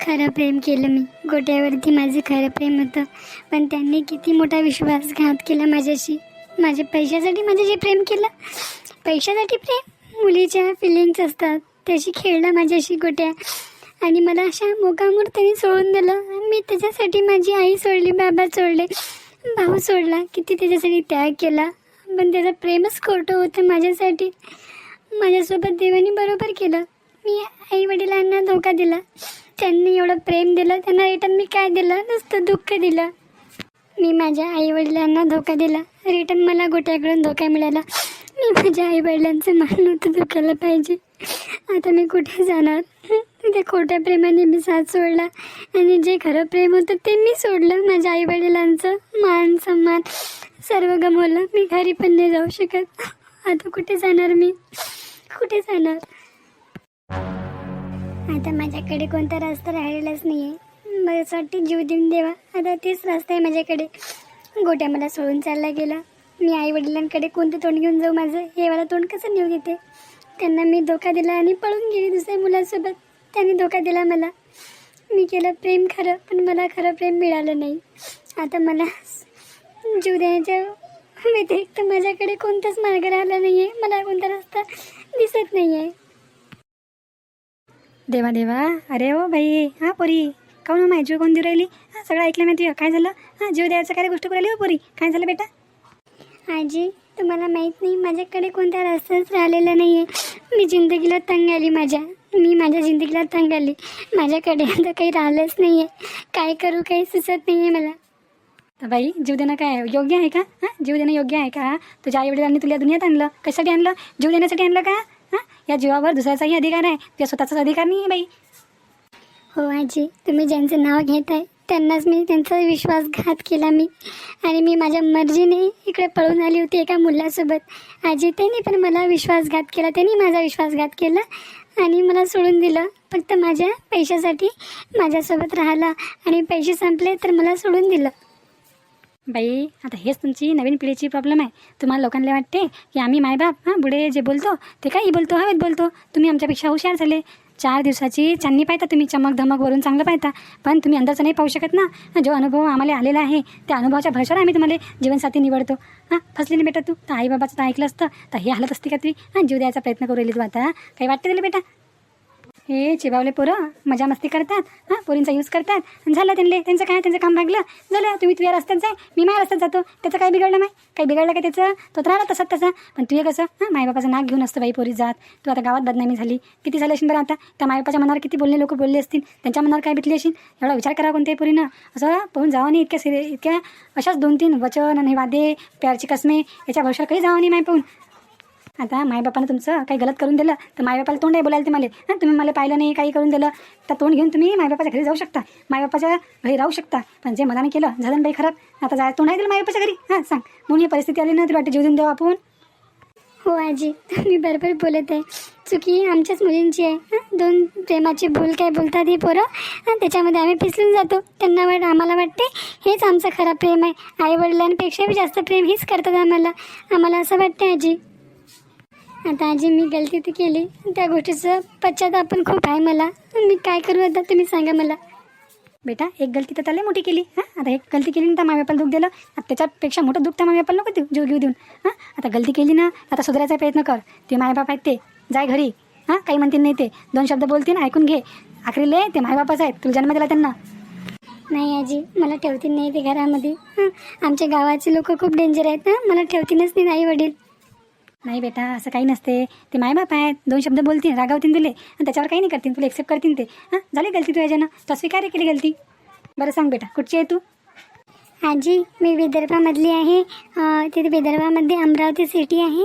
खरं प्रेम केलं मी. गोट्यावरती माझं खरं प्रेम होतं. पण त्यांनी किती मोठा विश्वासघात केला माझ्याशी. माझ्या पैशासाठी माझ्याशी जे प्रेम केलं पैशासाठी प्रेम मुलीच्या फिलिंग्स असतात. त्याशी खेळला माझ्याशी गोट्या. आणि मला अशा मोकामोर त्यांनी सोडून दिलं. मी त्याच्यासाठी माझी आई सोडली बाबा सोडले भाऊ सोडला. किती त्याच्यासाठी त्याग केला. पण त्याचं प्रेमच खोटं होतं माझ्यासाठी. माझ्यासोबत देवाने बरोबर केलं. मी आई वडिलांना धोका दिला. त्यांनी एवढं प्रेम दिलं त्यांना रिटर्न मी काय दिलं? नुसतं दुःख दिलं. मी माझ्या आई वडिलांना धोका दिला. रिटर्न मला गोट्याकडून धोका मिळाला. मी माझ्या आई वडिलांचं मान नव्हतं दुखायला पाहिजे. आता मी कुठे जाणार? त्या खोट्या प्रेमाने मी साथ सोडला. आणि जे खरं प्रेम होतं ते मी सोडलं. माझ्या आई वडिलांचं मान सन्मान सर्व गमवलं. मी घरी पण नाही जाऊ शकत. आता कुठे जाणार मी? कुठे जाणार? आता माझ्याकडे कोणता रस्ता राहिलेलाच नाही आहे मला असं वाटते जीव देऊन देवा. आता तेच रस्ता आहे माझ्याकडे. गोट्या मला सोडून चालला गेला. मी आई वडिलांकडे कोणतं तोंड घेऊन जाऊ माझं? हे मला तोंड कसं नेऊ देते त्यांना मी धोका दिला आणि पळून गेली दुसऱ्या मुलांसोबत. त्यांनी धोका दिला मला. मी केलं प्रेम खरं पण मला खरं प्रेम मिळालं नाही. आता मला जीव देण्याच्या व्यतिरिक्त माझ्याकडे कोणताच मार्ग राहिला नाही आहे मला कोणता रस्ता दिसत नाही आहे देवा देवा. अरे हो बाई. हां पोरी. काऊन माय जीव कोण देऊ राहिली? हां सगळं ऐकलं मी तुझं काय झालं? हां जीव द्यायचं काय गोष्ट करायली हो पोरी? काय झालं बेटा? आजी तुम्हाला माहीत नाही माझ्याकडे कोणता रस्ताच राहिलेला नाही आहे मी जिंदगीला तंग आली माझ्या. मी माझ्या जिंदगीला तंग आली. माझ्याकडे आता काही राहिलंच नाही आहे काय करू काही सुचत नाही आहे मला. तर बाई जीव देणं काय? योग्य आहे का? हां जीव देणं योग्य आहे का? तुझ्या आईवडिलांनी तुला दुनियात आणलं. कशासाठी आणलं? जीव देण्यासाठी आणलं का? हां? या जीवावर दुसऱ्याचाही अधिकार आहे. तुझ्या स्वतःचाच अधिकार नाही आहे बाई. हो आजी. तुम्ही ज्यांचं नाव घेत आहे त्यांनाच मी त्यांचा विश्वासघात केला मी. आणि मी माझ्या मर्जीने इकडे पळून आली होती एका मुलासोबत. आजी त्यांनी पण मला विश्वासघात केला. त्यांनी माझा विश्वासघात केला आणि मला सोडून दिलं. फक्त माझ्या पैशासाठी माझ्यासोबत राहिला आणि पैसे संपले तर मला सोडून दिलं. बाई आता हेच तुमची नवीन पिढीची प्रॉब्लेम आहे. तुम्हाला लोकांना वाटते की आम्ही मायबाप हां बुडे जे बोलतो ते काही बोलतो हवेत बोलतो. तुम्ही आमच्यापेक्षा हुशार झाले. चार दिवसाची चांदणी पाहता तुम्ही चमक धमक वरून चांगलं पाहता. पण तुम्ही अंदाज नाही पाहू शकत ना. जो अनुभव आम्हाला आलेला आहे त्या अनुभवाच्या भरशावर आम्ही तुम्हाला जीवनसाथी निवडतो. हां फसली नाही बेटा तू. तर आईबाबाचं तर ऐकलं असतं. तर हे हालत असते का तुम्ही हां जीव द्यायचा प्रयत्न करू राहिली तू आता. काही वाटते दिले बेटा? हे चिबावले पोरं मजा मस्ती करतात हां पोरींचा यूज करतात. आणि झालं त्यांना त्यांचं काय त्यांचं काम भागलं. झालं तुम्ही तुझ्या रस्त्यात जाय मी माझ्या रस्त्यात जातो. त्याचं काय बिघडलं नाही काही बिघडलं का त्याचं? तो तर राहिला तसाच तसा. पण तुझे कसं हां मायबापाचं नाक घेऊन असतं बाई पोरी जात. तू आता गावात बदनामी झाली. किती झाली असेल बरं आता? त्या मायबापाच्या मनावर किती बोलले लोक बोलले असतील? त्यांच्या मनावर काय भेटली असेल? एवढा विचार करा कोणत्याही पोरीनं. असं पाहून जावं नाही इतक्या सिरे इतक्या अशाच दोन तीन वचन आणि वादे प्यारची कसमे याच्या भविष्यावर काही जावं नाही माय पाहून? आता मायबापानं तुमचं काही गलत करून दिलं तर मायबापाला तोंड आहे बोलायला ते मला हां तुम्ही मला पाहिलं नाही काही करून दिलं तर तोंड घेऊन तुम्ही मायबापाच्या घरी जाऊ शकता. मायबापाच्या घरी राहू शकता. पण जे मनाने केलं झालं बाई खराब आता जाय तोंड आहे दिलं मायबापाच्या घरी. हां सांग. म्हणून ही परिस्थिती आली ना तरी वाटतं जीव देऊन देऊ आपण. हो आजी. तुम्ही बरोबर बोलत आहे. चुकी आमच्याच मुलींची आहे. हां दोन प्रेमाची भूल काय बोलतात ही पोरं? त्याच्यामध्ये आम्ही पिसलून जातो. त्यांना वाट आम्हाला वाटते हेच आमचं खरा प्रेम आहे. आईवडिलांपेक्षा बी जास्त प्रेम हेच करतात आम्हाला. आम्हाला असं वाटतं आजी. आता आजी मी गलती ती केली त्या गोष्टीचं पश्चाताप पण खूप आहे मला. मी काय करू आता तुम्ही सांगा मला. बेटा एक गलती तर त्याला मोठी केली हां? आता एक गलती केली ना तर मायबापाला दुःख दिलं. आता त्याच्यापेक्षा मोठं दुःख त्या मायबापाला नको देऊ जीव घेऊ देऊन हां? आता गलती केली ना आता सुधारायचा प्रयत्न कर. ते मायबाप आहेत ते. जाय घरी हां? काही म्हणतील नाही ते. दोन शब्द बोलतील ऐकून घे. आखरीले ते मायबापाच आहेत. तुला जन्म दिला त्यांना. नाही आजी मला ठेवतील नाही ते घरामध्ये. हां? आमच्या गावाचे लोक खूप डेंजर आहेत ना मला ठेवतीलच नाही आई वडील नाही बेटा असं काही नसते. ते मायबाप आहेत. दोन शब्द बोलतील रागावतील तुले. आणि त्याच्यावर काही नाही करतील. तुला एक्सेप्ट करतील ते. हां? झाली गलती तुझ्या याच्यानं तर स्वीकार केली गलती? बरं सांग बेटा कुठची आहे तू? आजी मी विदर्भामधली आहे. तिथे विदर्भामध्ये अमरावती सिटी आहे.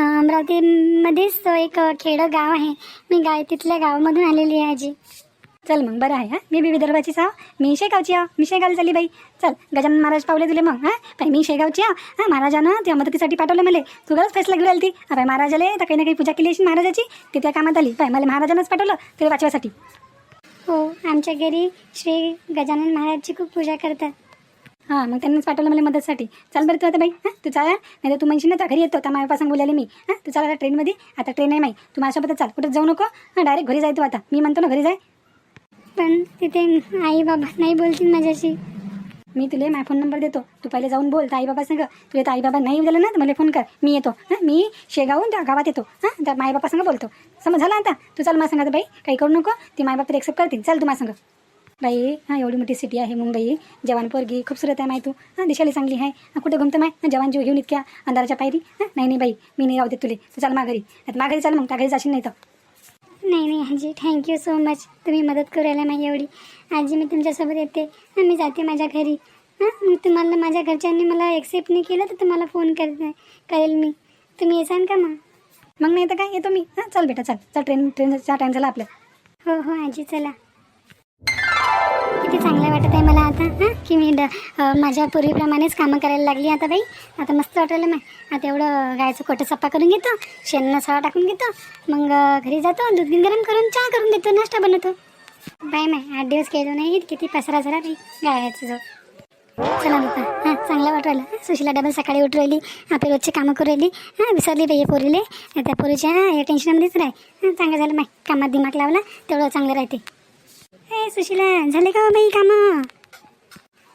अमरावतीमध्येच एक खेडं गाव आहे. मी गाय तिथल्या गावामधून आलेली आहे आजी. चल मग बरं आहे हां. मी बी विदर्भाचीच आहो मी शेगावची आहो मी शेगावला चालली बाई. चल गजानन महाराज पावले तुले मग हां. बाई मी शेगावची आहो हां. महाराजानं त्या मदतीसाठी पाठवलं मला. तू गरज फैसला घेऊन आली ती बाई महाराजाले तर काही ना काही पूजा केली असेल महाराजाची. ती त्या कामात आली. बाई मला महाराजानंच पाठवलं तिला वाचवासाठी. हो आमच्या घरी श्री गजानन महाराजची खूप पूजा करतात. हां मग त्यांनीच पाठवलं मला मदतसाठी. चाल बरं तू आता बाई हां. तू चाल नाही तर तू म्हणशील ना त्या घरी येतो. त्या मायापासून बोलायला मी हां. तू चाल आता ट्रेनमध्ये आता ट्रेन आहे माही तू माझ्यासोबतच चाल. कुठं जाऊ नको हां. डायरेक्ट घरी जाय तू आता. मी म्हणतो ना घरी जाय. पण तिथे आई बाबा नाही बोलतील माझ्याशी. मी तुला माझा फोन नंबर देतो. तू पहिले जाऊन बोल तर आई बाबा सांग. तुला तर आई बाबा नाही दिलं ना तर मला फोन कर. मी येतो. हां मी शेगावून त्या गावात येतो. हां त्या माय बाबा बोलतो. समज झाला आता. तू चाल मला सांगा बाई. काही करू नको. ती माय बाप एक्सेप्ट करतील. चल तू मला सांग. बाई हां एवढी मोठी सिटी आहे मुंबई. जवान पोरगी खूपसूरत आहे माय तू. हां दिशाली चांगली आहे. हां कुठे घुमतं माय? जवान जीव घेऊन इतक्या अंधाराच्या पायरी. हां नाही नाही बाई. मी नाही राहू देत तुले. तू चाल माघारी. आता माघारी चाल मग. त्या घरी जाशील नाही तर. नाही नाही आजी थँक्यू सो मच तुम्ही मदत करायला माझी एवढी. आजी मी तुमच्यासोबत येते. मी जाते माझ्या घरी. हां मग तुम्हाला माझ्या घरच्यांनी मला एक्सेप्ट नाही केलं तर तुम्हाला फोन कर करेल मी. तुम्ही येसान का मग? मग नाही तर काय? येतो मी. हां चल बेटा चल. चल ट्रेन ट्रेनचा टाईम झाला आपल्या. हो हो आजी चला. किती चांगलं वाटत आहे मला आता हां? की मी ड माझ्या पूर्वीप्रमाणेच कामं करायला लागली आता बाई. आता मस्त वाटलं मग आता एवढं गायचं कोटं सप्पा करून घेतो शेण सळा टाकून घेतो मग घरी जातो दूध गरम करून चहा करून देतो नाश्ता बनवतो. बाय माय आठ दिवस केलो नाही किती पसरा झाला बाई गायचं जो चला बाप्पा हां चांगलं वाटलं. सुशीला डबल सकाळी उठ राहिली आपली रोजची कामं करू राहिली हां विसरली बाई पोरीले. त्या पोरीच्या या टेन्शनमध्येच राह हां चांगलं झालं माय कामात दिमाग लावला तेवढं चांगलं राहते. ए सुशीला झाले का हो बाई कामं?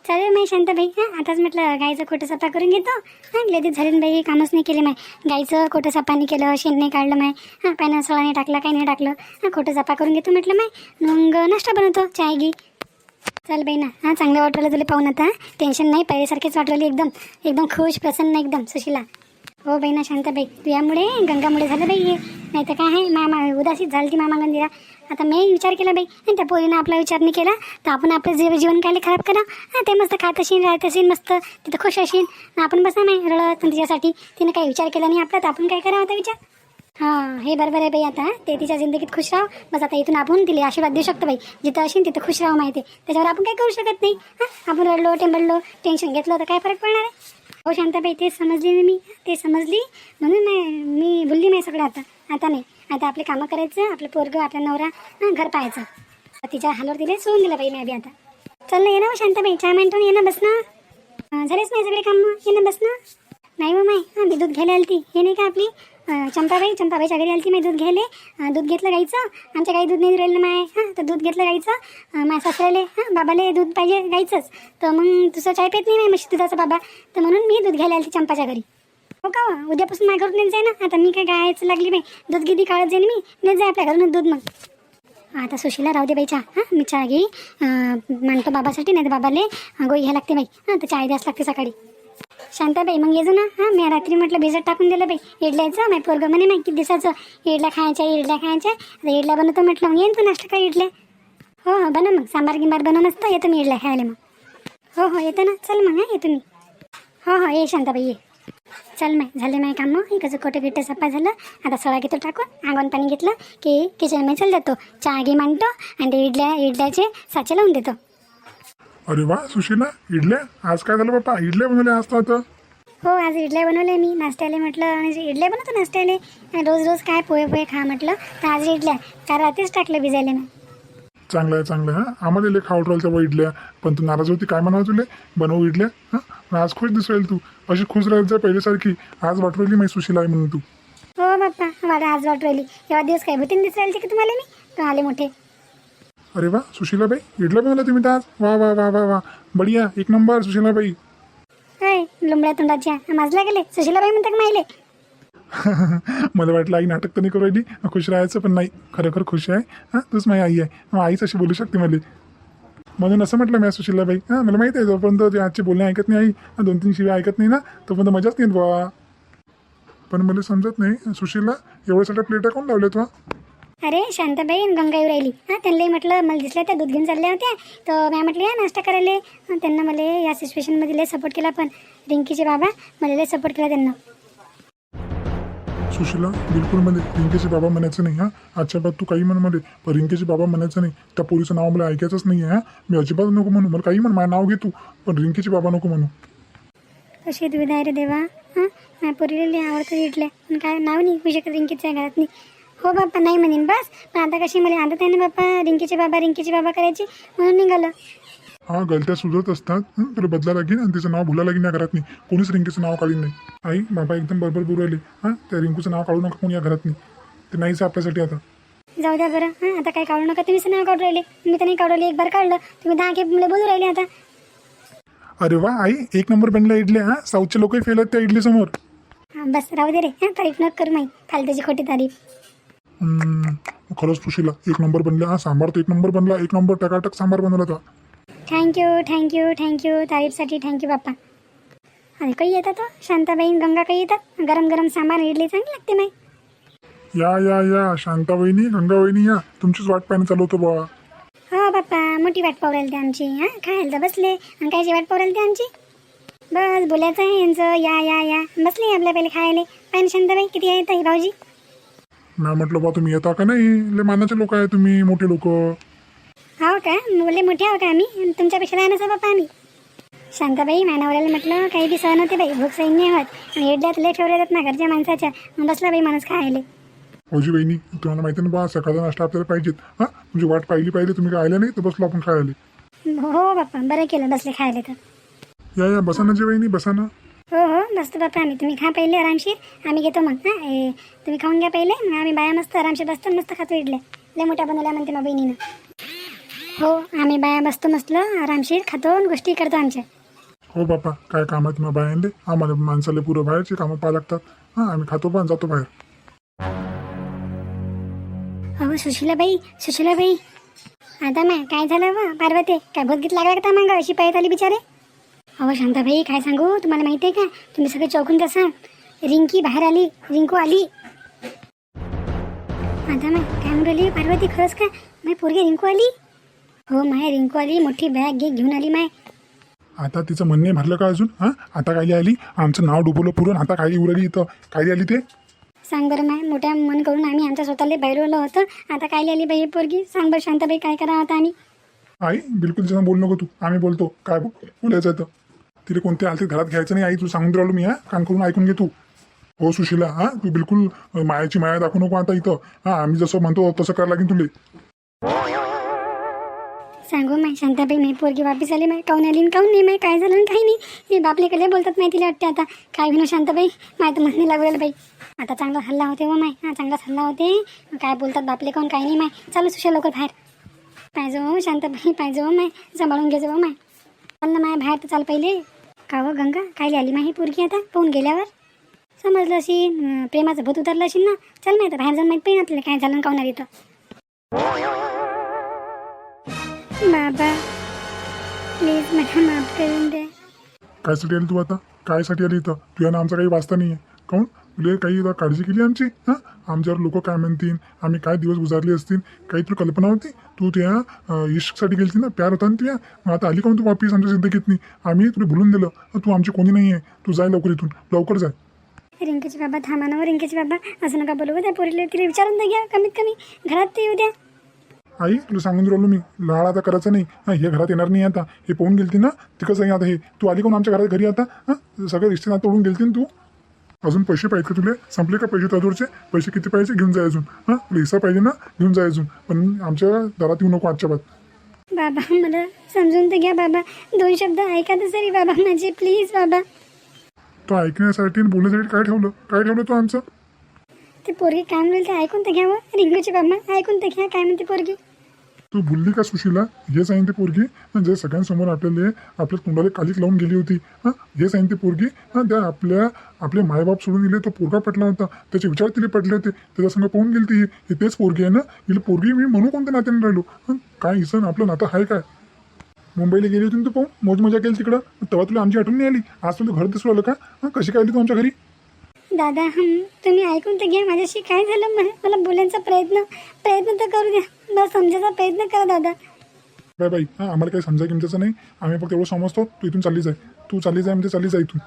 चालेल माई शांताबाई हां आताच म्हटलं गाईचं खोटं सफा करून घेतो. हां लगेच झाले बाई कामच नाही केले माय. गाईचं खोटं सफा नाही केलं शेण नाही काढलं माय. हां पॅनं सळा नाही टाकला काही नाही टाकलं. हां खोटं सफा करून घेतो म्हटलं माय. मग नाश्ता बनवतो चाय घे. चल बाई ना हां चांगलं वाटलं तुला पाहून आता. टेन्शन नाही पहिल्यासारखेच वाटलेली एकदम. एकदम खुश प्रसन्न एकदम सुशीला. हो बाई ना शांताबाई तुझ्यामुळे गंगामुळे झालं बाई हे. नाही तर काय आहे? मामा उदासीत झाली ती मामा गंदिरा आता मी विचार केला बाई. आणि त्या पोरीनं आपला विचार नाही केला. तर आपण आपलं जीव जीवन काय खराब करा. हां ते मस्त खात असेल राहत असेल मस्त. तिथं खुश असेल आपण बसा नाही रडत. तिच्यासाठी तिनं काही विचार केला नाही आपला. तर आपण काय करा आता विचार? हां हे बरोबर आहे बाई आता. ते तिच्या जिंदगीत खुश राहा बस आता इथून आपण तिला आशीर्वाद देऊ शकतो बाई. जिथं असेल तिथं खुश राहा माहिती त्याच्यावर आपण काय करू शकत नाही. हां आपण रडलो टेंबडलो टेन्शन घेतलं तर काय फरक पडणार आहे? हो शांताबाई ते समजली मी ते समजली. म्हणून नाही मी बोलली नाही सगळं आता. आता नाही. आता आपले कामं करायचं आपलं पोरगं आपला नवरा हां घर पाहायचं. तिच्या हालवर तिला सोडून दिलं बाई मी बी आता. चल ना ये ना हो शांताबाई. चहा मिनटून ये ना बस ना. झालेच नाही सगळे कामं. ये ना बस ना. नाही मग माय. हां मी दूध घ्यायला ती हे नाही का आपली? चंपाबाई चंपाबाईच्या घरी आलती मी दूध घ्यायले. दूध घेतलं गाईचं. आमच्या गाई दूध नाही राहिलं ना माय. हां तर दूध घेतलं गाईचं. अं, माझ्या सासऱ्याले हां बाबाले दूध पाहिजे गाईचंच. तर मग तुझं चाय पेत नाही माय म्हशी दुधाचा बाबा. तर म्हणून मी दूध घ्यायला आलती चंपाच्या घरी. हो का हो? उद्यापासून माझ्या घरून नाही जाय ना आता मी काय गायचं लागली बाई. दूध किती काढत जाईन मी? नाही जाय आपल्या घरून दूध मग. आता सुशीला राहू दे बाई चहा. हां मी चहा घेई. मानतो बाबासाठी नाही तर बाबाले गोळी घ्यायला लागते बाई. हां तर चाय द्यास लागते सकाळी. शांताबाई मग येजो ना. हां मी रात्री म्हटलं भिजत टाकून दिलं बाई. इडल्याचं माझ्या पोरगं म्हणे माहिती किती इडल्या खायच्या इडल्या खायच्या. आता इडल्या बनवतो म्हटलं मग येईन तू नाश्ता काय इडल्या? हो हो बनव मग. सांबार गिंबार बनव असतं येतो मी इडल्या खायला मग. हो हो येतो ना. चल मग हां येतो मी. हो हो ये शांताबाई ये. चल माय झाले माय काम. मग कसं कोटे गिट्टे सप्पा झालं. आता सळा घेतो टाकून अंगण पाणी घेतलं की किचनमध्ये चल जातो. चहा घे मांडतो. आणि ते इडल्या इडल्याचे साचे लावून देतो. अरे वा सुशीला इडल्या? आज काय झालं बाप्पा? इडल्या बनवल्या आज तर हो आज इडल्या बनवल्या मी. नाश्त्याला म्हटलं म्हणजे इडल्या बनवतो नाश्त्याले रोज रोज काय पोहे पोहे खा म्हटलं तर आज इडल्या. का रात्रीच टाकलं भिजायला मी. चांगलं आहे चांगलं आहे हां? आम्हाला लय खावट राहिलं तेव्हा इडल्या. पण तू नाराज होती काय म्हणावं तुले? बनवू इडल्या हां? आज खुश दिसेल तू. अशी खुश राहत जा पहिल्यासारखी. आज वाटवली मी सुशीला आहे म्हणून तू. हो बाप्पा वाडा आज वाट राहिली. एवढा दिवस काय भूतीन दिसायला की तुम्हाला मी? आले मोठे. अरे वा सुशीलाबाई इडल्या बनवल्या तुम्ही आज? वा वा वा वा वा. बढिया एक नंबर सुशीलाबाई. होय लुंबड्या तोंडाच्या माजला गेले. सुशीलाबाई म्हणतात माहिले मला वाटलं आई नाटक तर नाही करू राहिली. खुश राहायचं पण नाही. खरोखर खुश आहे. हां तूच माझी आई आहे. मग आईच अशी बोलू शकते मला. म्हणून असं म्हटलं मी सुशीलाबाई. हां मला माहिती आहे जोपर्यंत ते आजचे बोलणे ऐकत नाही आई हां, दोन तीन शिव्या ऐकत नाही ना तोपर्यंत मजाच नाही बुवा. पण मला समजत नाही सुशीला एवढ्या सगळ्या प्लेटा कोण लावल्या तू अरे शांताबाई आणि गंगा येऊ राहिली. हां त्यांनाही म्हटलं मला दिसल्या त्या दूध घेऊन चालल्या होत्या. तर मी म्हटलं या नाश्ता करायला. त्यांना मला या सिच्युएशनमध्ये लय सपोर्ट केला पण. रिंकीचे बाबा मला लय सपोर्ट केला त्यांना. सुशीला बिलकुलमध्ये रिंकेचे बाबा म्हणायचं नाही हां. आजच्या बाद तू काही म्हणमध्ये पण रिंकेचे बाबा म्हणायचं नाही. त्या पोरीचं नाव मला ऐकायचंच नाही आहे हां. मी अजिबात नको म्हणू मला काही म्हण माझं नाव घे तू पण रिंकेचे बाबा नको म्हणू. कशी दुविधा आहे रे देवा हां? माझ्या पोरीला आवडतं इडल्या पण काय नाव नाही शकत रिंकीच्या घरात नाही. हो बाप्पा नाही म्हणेन बस. पण आता कशी मला आता त्याने बाप्पा रिंकीचे बाबा रिंकीचे बाबा करायची म्हणून निघालं. हा गलत्या सुधरत असतात. तुला बदला लागेल आणि तिचं नाव भुला लागेल या घरात नाही कोणीच रिंकीचं नाव काढीन नाही. आई बाबा एकदम बरोबर बोलू राहिले. हां त्या रिंकूचं नाव काढू नका कोणी या घरात नाही ते नाहीच आपल्यासाठी आता. जाऊ द्या बरं. हां आता काय काढू नका. तुम्हीच नाव काढू राहिले. मी तर नाही काढवले एक बार काढलं. तुम्ही दहा मला बोलू राहिले आता. अरे वा आई एक नंबर बनल्या इडल्या हा. साऊथचे लोकही फेल आहेत त्या इडली समोर हां बस राहू दे रे. हां तारीफ न करू माही फालतूची खोटी तारीफ. खरंच सुशीला एक नंबर बनल्या हा सांबार तर एक नंबर बनला. एक नंबर टकाटक सांबार बनवला होता. Thank you thank you thank you तारीफसाठी thank you Bappa. अरे काही येतात हो? शांताबाई गंगा काही येतात? गरम गरम सांबार इडली चांगली लागते माही या या या. शांता वहिनी गंगा वहिनी या. तुमचीच वाट पाहणं चालू होतं बुवा. हो बाप्पा. मोठी वाट पाहू राहिली ते आमची. हां खायला तर बसले. आणि कायची वाट पाहू राहिली ते आमची? बस बोलायचं आहे यांचं. या या या. बसले आपल्या पहिले खायला. पाहिजे शांताबाई किती आहे ताई भाऊजी? मी म्हटलं बा तुम्ही येता का नाही? लय मानाचे लोक आहे तुम्ही मोठे लोक. हो का? बोलले मोठे आहो का आम्ही? तुमच्यापेक्षा लहानच बाप्पा आम्ही. शांताबाई मानावऱ्याला म्हटलं काही बी सहन होते बाई भूक सैन नाही होत. आणि एड्यात लय ठेवले जातात ना घरच्या माणसाच्या. मग बसला बाई माणूस खायले. फौजी बहिणी तुम्हाला माहिती ना बा सकाळचा नाश्ता आपल्याला पाहिजेत. हा? तुमची वाट पाहिली पाहिजे तुम्ही काय आल्या नाही तर बसलो आपण खायला. हो बाप्पा बरं केलं बसले खायला तर. या या बसा ना जी वहिनी बसा ना. हो हो बसतो बाप्पा आम्ही तुम्ही खा पहिले आरामशीर. आम्ही घेतो मग हां ए, तुम्ही खाऊन घ्या पहिले. मग आम्ही बाया मस्त आरामशीर बसतो मस्त खातो इडल्या. लय मोठ्या बनवल्या म्हणते मग बहिणीनं. हो आम्ही बाया बसतो मस्त आरामशीर खातो आणि गोष्टी करतो आमच्या. हो बापा काय कामात मग बायांले? आम्हाला माणसाला पुरं बाहेरची कामं पाहा लागतात. हां आम्ही खातो पण जातो बाहेर. अहो सुशिलाबाई सुशिलाबाई. आता मॅ काय झालं व? पार्वती काय भूतगीत लागला का मग? अशी पायत आली बिचारे. अहो शांताबाई काय सांगू? तुम्हाला माहिती आहे का? तुम्ही सगळे चौकून तसा. रिंकी बाहेर आली रिंकू आली. आता मॅ काय म्हणून राहिली पार्वती खरंच का? माय पोरगी रिंकू आली? हो माय रिंकू आली. मोठी बॅग घे घेऊन आली माय. आता तिचं म्हणणे भरलं का अजून? हां? आता काय आली? आमचं नाव डुबवलं पुरण आता काय उरली इथं. काय आली ते? सांग बरं माय मोठ्या मन करून आम्ही आमच्या स्वतःला बैरवलं होतं. आता काय आली बाई पोरगी? सांग बरं शांताबाई काय करा आता आम्ही? आई बिलकुल तिचं बोल नको तू. आम्ही बोलतो. काय बोलायचं तर तिला कोणत्या हालतीत घरात घ्यायचं नाही. आई तू सांगून राहिलो मी हा? कान करून ऐकून घे तू. हो सुशीला हा? तू बिलकुल मायाची माया दाखवू नको आता इथं. हा आम्ही जसं म्हणतो तसं करायला लागेल तुले. सांगू माय शांताबाई नाही पोरगी वापिस आली माय काऊन आली काऊन नाही माय? काय झालं काही नाही? हे बापलेकडे बोलतात माहिती वाटते आता. काय घेणं शांताबाई? माय तर म्हणणे लागलेलं बाई. आता चांगला हल्ला होते व माय. हा चांगला हल्ला होते. काय बोलतात बापले काऊन काही नाही माय. चालू सुशा लवकर बाहेर. पाहिजे हो शांताबाई पाहिजे हो माय. सांभाळून घे हो माय. चाल ना माय बाहेर तर चाल पहिले. का हो गंगा? काय आली माही पोरगी आता? पाहून गेल्यावर? समजलं अशी प्रेमाचं भूत उतरलं असेल ना? चल माहिती बाहेर जाऊन माहीत पाहिजे आपल्याला काय झालं ना काऊन आली तर बाबा प्लीज मला माफ करून द्या कायसाठी आली तू आता? कायसाठी आली इथं? तुझ्या ना आमचा काही वाचता नाही आहे काऊन तुला काही काळजी केली आमची हां? आमच्यावर लोक काय म्हणतील? आम्ही काय दिवस गुजारले असतील? काही तुला कल्पना होती. तू त्या इश्कसाठी गेलती ना? प्यार होता ना तुझ्या? मग आता आली काऊन तू वापिस आमच्या जिंदगीत नाही आम्ही तुला भुलून दिलं. तू आमची कोणी नाही आहे तू जाय लवकर इथून. लवकर जाय. रिंकूचे बाबा थांबा ना हो, रिंकूचे बाबा. असं नका बोलू. त्या पोरीला तिला विचारून तर घ्या कमीत कमी घरात ते येऊ द्या. आई तुला सांगून राहिलो मी. लाड आता करायचं नाही. हां हे घरात येणार नाही आता. हे पाहून गेलती ना? ते कसं आहे आता हे? तू आली कोण आमच्या घरात घरी आता? हां? सगळे रिश्ते तोडून गेलती ना तू? अजून पैसे पाहिजे का तुले? संपले का पैसे तदूरचे पैसे किती पाहिजे? घेऊन जाय अजून. हां? हिस्सा पाहिजे ना? घेऊन जाय अजून. पण आमच्या दारात येऊ नको आजच्या बात बाबा मला समजून तर घ्या बाबा. दोन शब्द ऐका तर सरी बाबा माझे प्लीज बाबा. तो ऐकण्यासाठी आणि बोलण्यासाठी काय ठेवलं? काय ठेवलं तो आमचं? ते पोरगी काय म्हणेल ते ऐकून तर घ्या हो. रिंकूचे बाबा ऐकून तर घ्या. काय म्हणते पोरगी? तू भुलली का सुशीला? हे सांगते पोरगी. जे सगळ्यांसमोर आपल्याला आपल्या तोंडाला कालीक लावून गेली होती. हां हे सांगितले पोरगी. हां त्या आपल्या आपले मायबाप सोडून दिले तो पोरगा पटला होता. त्याचे विचार तिला पटले होते. त्याच्या संग पाहून गेली ती. हे तेच पोरगी आहे ना? हिला पोरगी मी म्हणू कोणत्या नात्याने राहिलो? काय हिसन आपलं नातं आहे काय? मुंबईला गेली होती तू पाहून? मोज मजा केली तिकडं? तेव्हा तुला आमची आठवण नाही आली? आज तुला घर दिसू आलं का? कशी काय आली तू आमच्या घरी? दादा हम तुम्ही ऐकून तर घ्या माझ्याशी काय झालं मला मला बोलायचा प्रयत्न प्रयत्न तर करू द्या. मला समजायचा प्रयत्न करा दादा. बाय बाई हां आम्हाला काही समजा किमतीचं नाही. आम्ही फक्त एवढं समजतो तू इथून चालली जाय तू चालली जाय म्हणजे चालली जाय इथून.